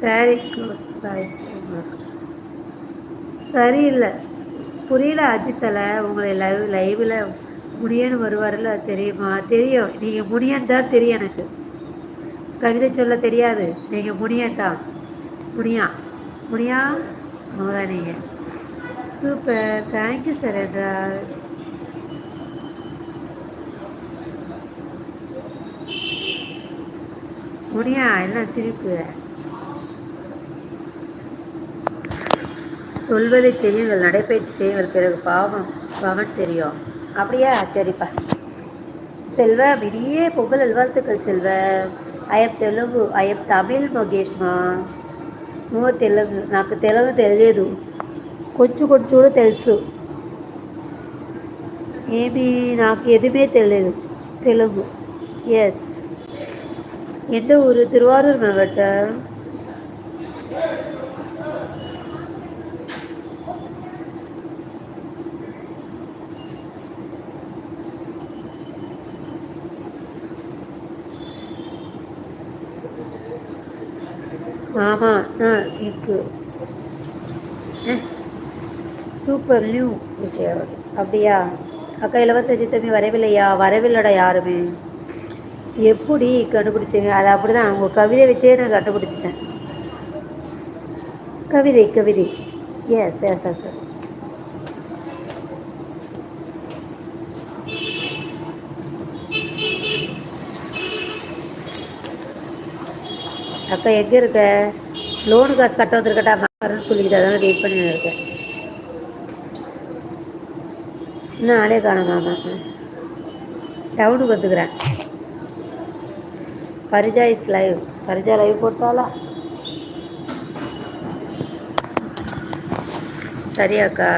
Sorry close பாய் சரியில்லை. புரியல அஜித்தில் உங்களை லைவ் லைவில் முடியன்னு வருவார்ல தெரியுமா? தெரியும். நீங்கள் முடியன்னு தான் தெரியும் எனக்கு. கவிதை சொல்ல தெரியாது. நீங்கள் முடியன் தான். முடியா? முடியா? தான் நீங்கள் சூப்பர் தேங்க்யூ சரேந்திராஜ் முடியா? என்ன சிரிப்பு. சொல்வதை செய்யுங்கள் நடைபயிற்சி செய்யுங்கள் பிறகு பாவம் பவன் தெரியும் அப்படியா சரிப்பா செல்வ இனியே பொங்கல் நல்வாழ்த்துக்கள் செல்வ ஐயப் తెలుగు ఐఎమ్ తమిళ్ మగేష్ మా నువ్వు తెలుగు నాకు తెలుగు తెలియదు కొంచెం కొంచెం కూడా తెలుసు ఏమి నాకు ఎదుమే తెలియదు తెలుగు ఎస్ எந்த ஊர் திருவாரூர் மாவட்டம் மாமா நான் இருக்கு. சூப்பர் நியூ விஷயம் அப்படியா? அக்கா இளவரச சித்தமி வரவில்லையா? வரவில்லடா யாருமே. எப்படி கண்டுபிடிச்சீங்க? அது அப்படி தான் உங்கள் கவிதை வச்சே நான் கண்டுபிடிச்சிட்டேன். கவிதை கவிதை. எஸ் எஸ் எஸ் எஸ் அக்கா எங்கே இருக்க? லோனு காசு கட்ட வந்துருக்கட்டா வரேன்னு சொல்லிக்கிட்டு அதான் வெயிட் பண்ணி இருக்கேன். இன்னும் ஆளே காணும் மாமா டவுனுக்கு வந்துக்கிறேன். Parija is live Parija live போட்டாலா சரியாக்கா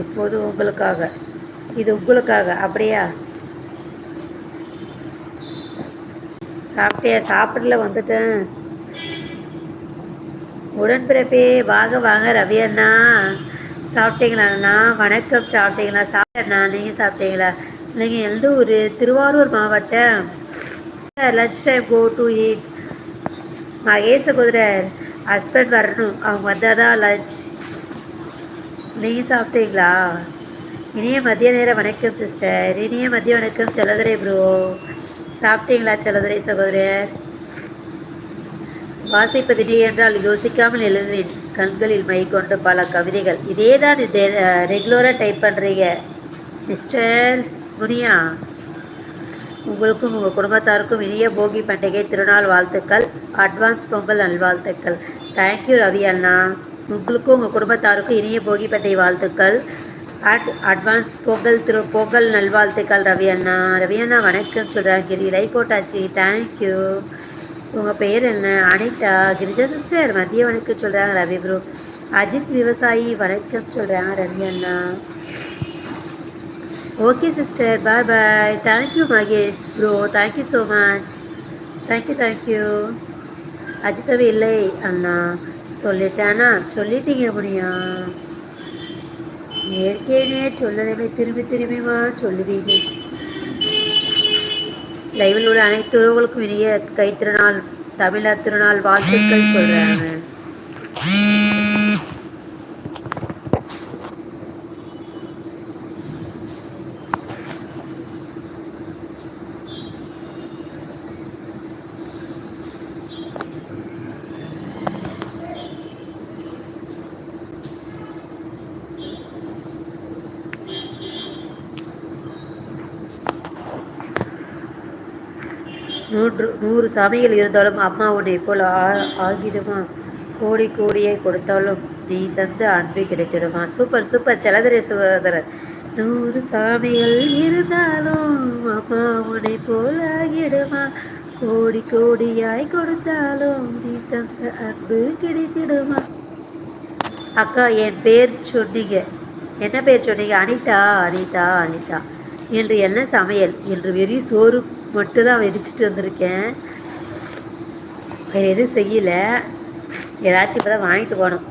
இப்போது உங்களுக்காக. இது உங்களுக்காக அப்படியா? சாப்பிட்டியா? சாப்பிடல வந்துட்டேன். உடன்பிறப்பே. வாங்க வாங்க ரவி அண்ணா. சாப்பிட்டீங்களா அண்ணா? வணக்கம். சாப்பிட்டீங்களா? சாப்பிட்டண்ணா நீங்கள் சாப்பிட்டீங்களா? நீங்கள் எந்த ஊர்? திருவாரூர் மாவட்டம். Lunch time go to eat Mahesh குதிரை ஹஸ்பண்ட் வரணும். அவங்க வந்தால் தான் லஞ்ச் நீங்கள் சாப்பிட்டீங்களா? இனிய மதிய நேரம் வணக்கம் சிஸ்டர் இனிய மதிய வணக்கம் செலதுரை ப்ரோ சாப்பிட்டீங்களா செலதுரை சகோதரர்? வாசிப்பது என்றால் யோசிக்காமல் எழுதுவேன் கண்களில் மை கொண்டு பல கவிதைகள். இதே தான் இது ரெகுலராக டைப் பண்ணுறீங்க மிஸ்டர் முனியா உங்களுக்கும் உங்கள் குடும்பத்தாருக்கும் இனிய போகி பண்டிகை திருநாள் வாழ்த்துக்கள். அட்வான்ஸ் பொங்கல் நல்வாழ்த்துக்கள். தேங்க்யூ ரவி அண்ணா. உங்களுக்கும் உங்கள் குடும்பத்தாருக்கும் இனிய போகி பண்டிகை வாழ்த்துக்கள். அட் அட்வான்ஸ் பொங்கல் திரு பொங்கல் நல்வாழ்த்துக்கள் ரவி அண்ணா. ரவி அண்ணா வணக்கம் சொல்கிறாங்க கிரி லைக் போட்டாச்சு. தேங்க்யூ உங்கள் பெயர் என்ன? அனிதா. கிரிஜா சிஸ்டர் மதிய வணக்கம் சொல்கிறாங்க ரவி ப்ரோ அஜித் விவசாயி வணக்கம் சொல்கிறாங்க ரவி அண்ணா. Okay sister bye bye thank you Mahesh bro thank you so much thank you thank you அஜித்தவே இல்லை அண்ணா. சொல்லிட்டேனா? சொல்லிட்டீங்க முடியா ஏற்கனவே சொல்லதே திரும்பி திரும்பிமா சொல்லுவீங்க. லைவில் உள்ள அனைத்து உறவுகளுக்கும் இனிய கைத்திருநாள் தமிழர் திருநாள் வாழ்த்துக்கள் சொல்கிறாங்க நூற்று நூறு சாமிகள் இருந்தாலும் அம்மா உன்னை போல் ஆகிடுமா? கோடி கோடியை கொடுத்தாலும் நீ தந்த அன்பு கிடைத்திடுமா? Super super. செலதரை சுதரர் நூறு சாமிகள் இருந்தாலும் அம்மா உன்னை போல் ஆகிடுமா? கோடி கோடியாய் கொடுத்தாலும் நீ தந்த அன்பு கிடைத்திடுமா? அக்கா என் பேர் சொன்னீங்க. என்ன பேர் சொன்னீங்க? அனிதா அனிதா அனிதா. என்று என்ன சமையல்? என்று வெறி சோறு மட்டும் தான் வெடிச்சிட்டு வந்திருக்கேன். வேறு எதுவும் செய்யலை. ஏதாச்சும் இப்போ தான் வாங்கிட்டு போகணும்.